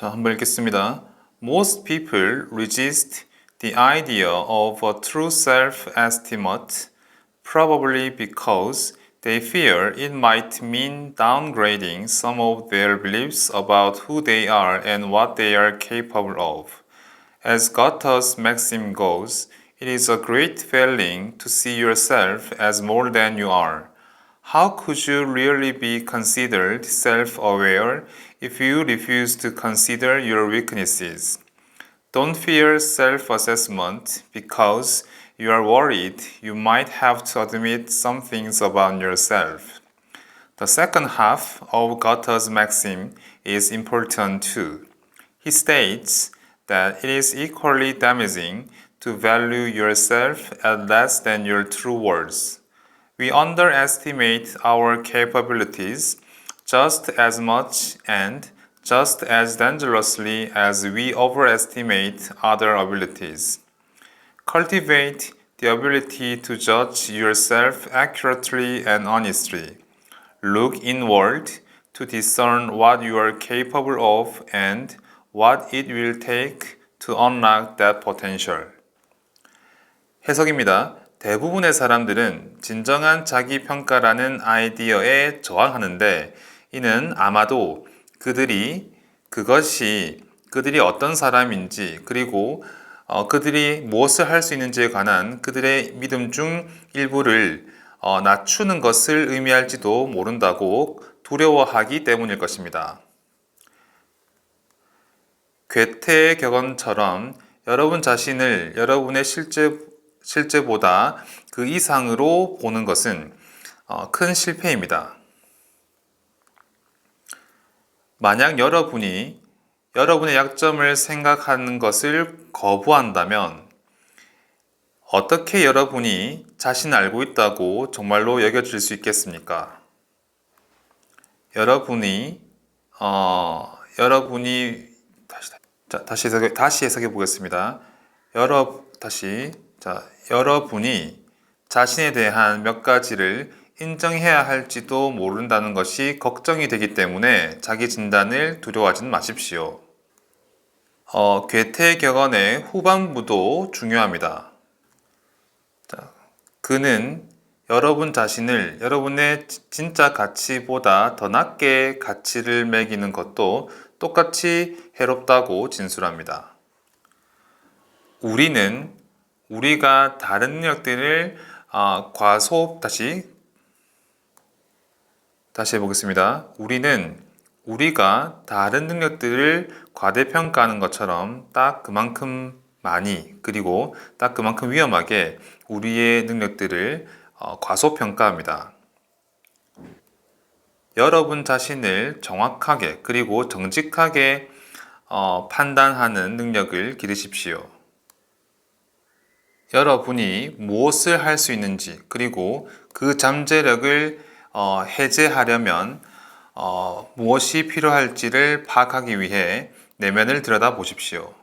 자, 한번 읽겠습니다. Most people resist the idea of a true self-estimate probably because they fear it might mean downgrading some of their beliefs about who they are and what they are capable of. As Goethe's maxim goes, it is a great failing to see yourself as more than you are. How could you really be considered self aware if you refuse to consider your weaknesses? Don't fear self assessment because you are worried you might have to admit some things about yourself. The second half of Goethe's maxim is important too. He states that it is equally damaging to value yourself at less than your true worth. We underestimate our capabilities just as much and just as dangerously as we overestimate other abilities. Cultivate the ability to judge yourself accurately and honestly. Look inward to discern what you are capable of and what it will take to unlock that potential. 해석입니다. 대부분의 사람들은 진정한 자기 평가라는 아이디어에 저항하는데 이는 아마도 그들이 그것이 그들이 어떤 사람인지 그리고 어, 그들이 무엇을 할 수 있는지에 관한 그들의 믿음 중 일부를 어, 낮추는 것을 의미할지도 모른다고 두려워하기 때문일 것입니다. 괴테의 격언처럼 여러분 자신을 여러분의 실제, 실제보다 그 이상으로 보는 것은 어, 큰 실패입니다. 만약 여러분이 여러분의 약점을 생각하는 것을 거부한다면 어떻게 여러분이 자신을 알고 있다고 정말로 여겨질 수 있겠습니까? 여러분이 어, 여러분이 다시 자, 다시 해석해, 다시 해석해 보겠습니다. 여러 다시 자 여러분이 자신에 대한 몇 가지를 인정해야 할지도 모른다는 것이 걱정이 되기 때문에 자기 진단을 두려워하지 마십시오. 어, 괴테 격언의 후반부도 중요합니다. 자, 그는 여러분 자신을 여러분의 지- 진짜 가치보다 더 낮게 가치를 매기는 것도 똑같이 해롭다고 진술합니다. 우리는 우리가 다른 능력들을 아, 과소 다시 다시 해보겠습니다. 우리는 우리가 다른 능력들을 과대평가하는 것처럼 딱 그만큼 많이 그리고 딱 그만큼 위험하게 우리의 능력들을 어, 과소평가합니다. 여러분 자신을 정확하게 그리고 정직하게 어, 판단하는 능력을 기르십시오. 여러분이 무엇을 할 수 있는지 그리고 그 잠재력을 어, 해제하려면 어, 무엇이 필요할지를 파악하기 위해 내면을 들여다 보십시오.